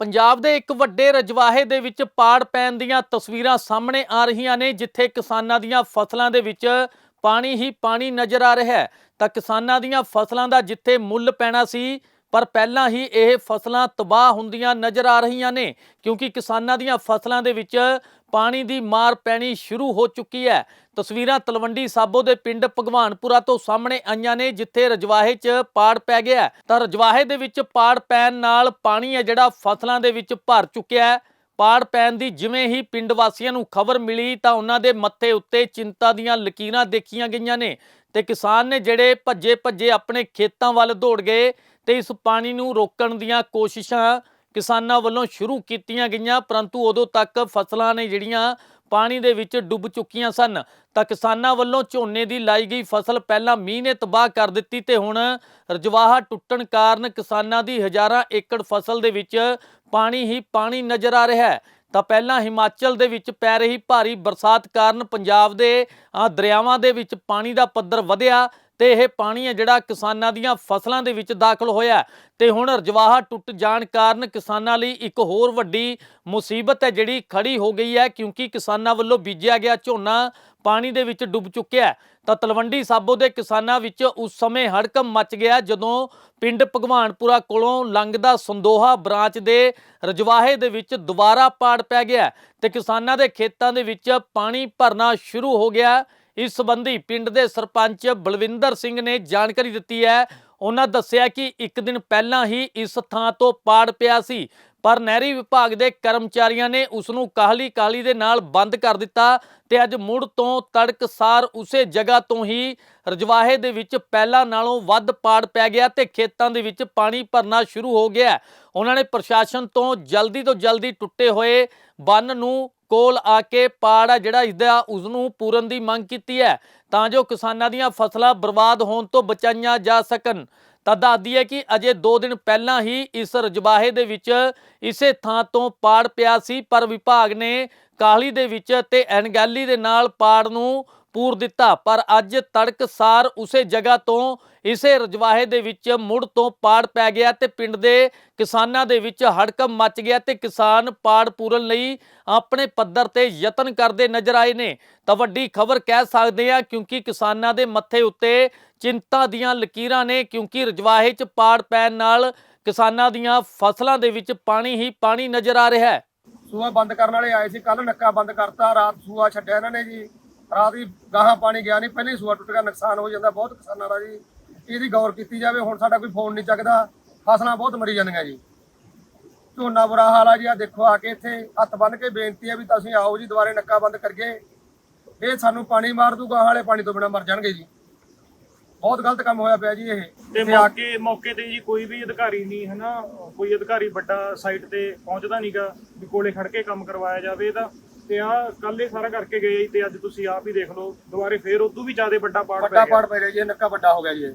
ਪੰਜਾਬ ਦੇ ਇੱਕ ਵੱਡੇ ਰਜਵਾਹੇ ਦੇ ਵਿੱਚ ਪਾੜ ਪੈਣ ਦੀਆਂ ਤਸਵੀਰਾਂ ਸਾਹਮਣੇ ਆ ਰਹੀਆਂ ਨੇ, ਜਿੱਥੇ ਕਿਸਾਨਾਂ ਦੀਆਂ ਫਸਲਾਂ ਦੇ ਵਿੱਚ ਪਾਣੀ ਹੀ ਪਾਣੀ ਨਜ਼ਰ ਆ ਰਿਹਾ ਹੈ। ਤਾਂ ਕਿਸਾਨਾਂ ਦੀਆਂ ਫਸਲਾਂ ਦਾ ਜਿੱਥੇ ਮੁੱਲ ਪੈਣਾ ਸੀ, ਪਰ ਪਹਿਲਾਂ ਹੀ ਇਹ ਫਸਲਾਂ ਤਬਾਹ ਹੁੰਦੀਆਂ ਨਜ਼ਰ ਆ ਰਹੀਆਂ ਨੇ, ਕਿਉਂਕਿ ਕਿਸਾਨਾਂ ਦੀਆਂ ਫਸਲਾਂ ਦੇ ਵਿੱਚ ਪਾਣੀ ਦੀ ਮਾਰ ਪੈਣੀ ਸ਼ੁਰੂ ਹੋ ਚੁੱਕੀ ਹੈ। ਤਸਵੀਰਾਂ ਤਲਵੰਡੀ ਸਾਬੋ ਦੇ ਪਿੰਡ ਭਗਵਾਨਪੁਰਾ ਤੋਂ ਸਾਹਮਣੇ ਆਈਆਂ ਨੇ, ਜਿੱਥੇ ਰਜਵਾਹੇ 'ਚ ਪਾੜ ਪੈ ਗਿਆ ਤਾਂ ਰਜਵਾਹੇ ਦੇ ਵਿੱਚ ਪਾੜ ਪੈਣ ਨਾਲ ਪਾਣੀ ਹੈ ਜਿਹੜਾ ਫਸਲਾਂ ਦੇ ਵਿੱਚ ਭਰ ਚੁੱਕਿਆ ਹੈ। ਪਾੜ ਪੈਣ ਦੀ ਜਿਵੇਂ ਹੀ ਪਿੰਡ ਵਾਸੀਆਂ ਨੂੰ ਖਬਰ ਮਿਲੀ ਤਾਂ ਉਹਨਾਂ ਦੇ ਮੱਥੇ ਉੱਤੇ ਚਿੰਤਾ ਦੀਆਂ ਲਕੀਰਾਂ ਦੇਖੀਆਂ ਗਈਆਂ ਨੇ ਤੇ ਕਿਸਾਨ ਨੇ ਜਿਹੜੇ ਭੱਜੇ ਭੱਜੇ ਆਪਣੇ ਖੇਤਾਂ ਵੱਲ ਦੌੜ ਗਏ ਤੇ ਇਸ ਪਾਣੀ ਨੂੰ ਰੋਕਣ ਦੀਆਂ ਕੋਸ਼ਿਸ਼ਾਂ ਕਿਸਾਨਾਂ ਵੱਲੋਂ ਸ਼ੁਰੂ ਕੀਤੀਆਂ ਗਈਆਂ, ਪਰੰਤੂ ਉਦੋਂ ਤੱਕ ਫਸਲਾਂ ਨੇ ਜਿਹੜੀਆਂ ਪਾਣੀ ਦੇ ਵਿੱਚ ਡੁੱਬ ਚੁੱਕੀਆਂ ਸਨ। ਤਾਂ ਕਿਸਾਨਾਂ ਵੱਲੋਂ ਝੋਨੇ ਦੀ ਲਾਈ ਗਈ ਫਸਲ ਪਹਿਲਾਂ ਮੀਂਹ ਨੇ ਤਬਾਹ ਕਰ ਦਿੱਤੀ ਤੇ ਹੁਣ ਰਜਵਾਹਾ ਟੁੱਟਣ ਕਾਰਨ ਕਿਸਾਨਾਂ ਦੀ ਹਜ਼ਾਰਾਂ ਏਕੜ ਫਸਲ ਦੇ ਵਿੱਚ ਪਾਣੀ ਹੀ ਪਾਣੀ ਨਜ਼ਰ ਆ ਰਿਹਾ ਹੈ। ਤਾਂ ਪਹਿਲਾਂ ਹਿਮਾਚਲ ਦੇ ਵਿੱਚ ਪੈ ਰਹੀ ਭਾਰੀ ਬਰਸਾਤ ਕਾਰਨ ਪੰਜਾਬ ਦੇ ਦਰਿਆਵਾਂ ਦੇ ਵਿੱਚ ਪਾਣੀ ਦਾ ਪੱਧਰ ਵਧਿਆ। ਤੇ ਇਹ ਪਾਣੀ ਹੈ ਜਿਹੜਾ ਕਿਸਾਨਾਂ ਦੀਆਂ ਫਸਲਾਂ ਦੇ ਵਿੱਚ ਦਾਖਲ ਹੋਇਆ ਹੈ। ਤੇ ਹੁਣ ਰਜਵਾਹਾ ਟੁੱਟ ਜਾਣ ਕਾਰਨ ਕਿਸਾਨਾਂ ਲਈ ਇੱਕ ਹੋਰ ਵੱਡੀ ਮੁਸੀਬਤ ਹੈ ਜਿਹੜੀ ਖੜੀ ਹੋ ਗਈ ਹੈ, ਕਿਉਂਕਿ ਕਿਸਾਨਾਂ ਵੱਲੋਂ ਬੀਜਿਆ ਗਿਆ ਝੋਨਾ ਪਾਣੀ ਦੇ ਵਿੱਚ ਡੁੱਬ ਚੁੱਕਿਆ ਤਾਂ ਤਲਵੰਡੀ ਸਾਬੋ ਦੇ ਕਿਸਾਨਾਂ ਵਿੱਚ ਉਸ ਸਮੇਂ ਹੜਕਮ ਮਚ ਗਿਆ ਜਦੋਂ ਪਿੰਡ ਭਗਵਾਨਪੁਰਾ ਕੋਲੋਂ ਲੰਘਦਾ ਸੰਦੋਹਾ ਬ੍ਰਾਂਚ ਦੇ ਰਜਵਾਹੇ ਦੇ ਵਿੱਚ ਦੁਬਾਰਾ ਪਾੜ ਪੈ ਗਿਆ ਤੇ ਕਿਸਾਨਾਂ ਦੇ ਖੇਤਾਂ ਦੇ ਵਿੱਚ ਪਾਣੀ ਭਰਨਾ ਸ਼ੁਰੂ ਹੋ ਗਿਆ ਇਸ ਸੰਬੰਧੀ ਪਿੰਡ ਦੇ ਸਰਪੰਚ ਬਲਵਿੰਦਰ ਸਿੰਘ ਨੇ ਜਾਣਕਾਰੀ ਦਿੱਤੀ ਹੈ। ਉਹਨਾਂ ਦੱਸਿਆ ਕਿ ਇੱਕ ਦਿਨ ਪਹਿਲਾਂ ਹੀ ਇਸ ਥਾਂ ਤੋਂ ਪਾੜ ਪਿਆ ਸੀ, ਪਰ ਨਹਿਰੀ ਵਿਭਾਗ ਦੇ ਕਰਮਚਾਰੀਆਂ ਨੇ ਉਸ ਨੂੰ ਕਾਹਲੀ ਕਾਹਲੀ ਦੇ ਨਾਲ ਬੰਦ ਕਰ ਦਿੱਤਾ ਤੇ ਅੱਜ ਮੁੜ ਤੋਂ ਤੜਕਸਾਰ ਉਸੇ ਜਗ੍ਹਾ ਤੋਂ ਹੀ ਰਜਵਾਹੇ ਦੇ ਵਿੱਚ ਪਹਿਲਾਂ ਨਾਲੋਂ ਵੱਧ ਪਾੜ ਪੈ ਗਿਆ ਤੇ ਖੇਤਾਂ ਦੇ ਵਿੱਚ ਪਾਣੀ ਭਰਨਾ ਸ਼ੁਰੂ ਹੋ ਗਿਆ। ਉਹਨਾਂ ਨੇ ਪ੍ਰਸ਼ਾਸਨ ਤੋਂ ਜਲਦੀ ਤੋਂ ਜਲਦੀ ਟੁੱਟੇ ਹੋਏ ਬੰਨ ਨੂੰ ਕੋਲ ਆ ਕੇ ਪਾੜ ਆ ਜਿਹੜਾ ਇਸਦਾ ਉਸ ਨੂੰ ਪੂਰਨ ਦੀ ਮੰਗ ਕੀਤੀ ਹੈ, ਤਾਂ ਜੋ ਕਿਸਾਨਾਂ ਦੀਆਂ ਫਸਲਾਂ ਬਰਬਾਦ ਹੋਣ ਤੋਂ ਬਚਾਈਆਂ ਜਾ ਸਕਣ। ਤਾਂ ਦੱਸਦੀ ਹੈ ਕਿ ਅਜੇ 2 ਦਿਨ ਪਹਿਲਾਂ ਹੀ ਇਸ ਰਜਬਾਹੇ ਦੇ ਵਿੱਚ ਇਸੇ ਥਾਂ ਤੋਂ ਪਾੜ ਪਿਆ ਸੀ, ਪਰ ਵਿਭਾਗ ਨੇ ਕਾਹਲੀ ਦੇ ਵਿੱਚ ਤੇ ਅਣਗਹਿਲੀ ਦੇ ਨਾਲ ਪਾੜ ਨੂੰ ਪੂਰ ਦਿੱਤਾ, ਪਰ ਅੱਜ ਤੜਕਸਾਰ ਉਸੇ ਜਗ੍ਹਾ ਤੋਂ, ਇਸੇ ਰਜਵਾਹੇ ਦੇ ਵਿੱਚ ਮੁੜ ਤੋਂ ਪਾੜ ਪੈ ਗਿਆ ਤੇ ਪਿੰਡ ਦੇ ਕਿਸਾਨਾਂ ਦੇ ਵਿੱਚ ਹੜਕਮ ਮਚ ਗਿਆ ਤੇ ਕਿਸਾਨ ਪਾੜ ਪੂਰਨ ਲਈ ਆਪਣੇ ਪੱਧਰ ਤੇ ਯਤਨ ਕਰਦੇ ਨਜ਼ਰ ਆਏ ਨੇ। ਤਾਂ ਵੱਡੀ ਖਬਰ ਕਹਿ ਸਕਦੇ ਆ ਕਿਉਂਕਿ ਕਿਸਾਨਾਂ ਦੇ ਮੱਥੇ ਉੱਤੇ ਚਿੰਤਾ ਦੀਆਂ ਲਕੀਰਾਂ ਨੇ, ਕਿਉਂਕਿ ਰਜਵਾਹੇ 'ਚ ਪਾੜ ਪੈਣ ਨਾਲ ਕਿਸਾਨਾਂ ਦੀਆਂ ਫਸਲਾਂ ਦੇ ਵਿੱਚ ਪਾਣੀ ਹੀ ਪਾਣੀ ਨਜ਼ਰ ਆ ਰਿਹਾ ਹੈ। ਸੂਆ ਬੰਦ ਕਰਨ ਵਾਲੇ ਆਏ ਸੀ ਕੱਲ ਨੱਕਾ ਬੰਦ ਕਰਤਾ, ਰਾਤ ਸੂਆ ਛੱਡਿਆ ਇਹਨਾਂ ਨੇ ਜੀ। ਰਾਤ ਹੀ ਗਾਹਾਂ ਪਾਣੀ ਗਿਆ ਨਹੀਂ ਪਹਿਲੇ ਹੀ ਸੂਆ ਟੁੱਟ ਗਿਆ ਨੁਕਸਾਨ ਹੋ ਜਾਂਦਾ ਬਹੁਤ ਕਿਸਾਨਾਂ ਦਾ ਜੀ। ਇਹਦੀ ਗੌਰ ਕੀਤੀ ਜਾਵੇ ਹੁਣ ਸਾਡਾ ਕੋਈ ਫੋਨ ਨਹੀਂ ਚੱਕਦਾ ਫਸਲਾਂ ਬਹੁਤ ਮਰੀ ਜਾਂਦੀਆਂ ਜੀ। ਝੋਨਾ ਬੁਰਾ ਹਾਲ ਆ ਜੀ ਆ ਦੇਖੋ ਆ ਕੇ ਇੱਥੇ ਹੱਥ ਬੰਨ ਕੇ ਬੇਨਤੀ ਹੈ ਵੀ ਤੁਸੀਂ ਆਓ ਜੀ ਦੁਬਾਰੇ ਨੱਕਾ ਬੰਦ ਕਰੀਏ। ਇਹ ਸਾਨੂੰ ਪਾਣੀ ਮਾਰ ਦੂਗਾ ਹਾਲੇ ਪਾਣੀ ਤੋਂ ਬਿਨਾ ਮਰ ਜਾਣਗੇ ਜੀ। ਬਹੁਤ ਗਲਤ ਕੰਮ ਹੋਇਆ ਪਿਆ ਜੀ ਇਹ। ਤੇ ਆ ਮੌਕੇ ਮੌਕੇ ਤੇ ਜੀ ਕੋਈ ਵੀ ਅਧਿਕਾਰੀ ਨਹੀਂ ਹੈ ਨਾ ਕੋਈ ਅਧਿਕਾਰੀ ਵੱਡਾ ਸਾਈਟ ਤੇ ਪਹੁੰਚਦਾ ਨਹੀਂਗਾ ਵੀ ਕੋਲੇ ਖੜ ਕੇ ਕੰਮ ਕਰਵਾਇਆ ਜਾਵੇ ਇਹਦਾ ਤੇ ਆ ਕੱਲ ਇਹ ਸਾਰਾ ਕਰਕੇ ਗਏ ਜੀ ਤੇ ਅੱਜ ਤੁਸੀਂ ਆਪ ਹੀ ਦੇਖ ਲਓ ਦੁਬਾਰੇ ਫੇਰ ਉਦੋਂ ਵੀ ਜ਼ਿਆਦਾ ਵੱਡਾ ਪਾੜ ਵੱਡਾ ਪੈ ਗਿਆ। ਪਾੜ ਪੈ ਗਿਆ ਜੀ ਇਹ ਨੱਕਾ ਵੱਡਾ ਹੋ ਗਿਆ ਜੀ ਇਹ।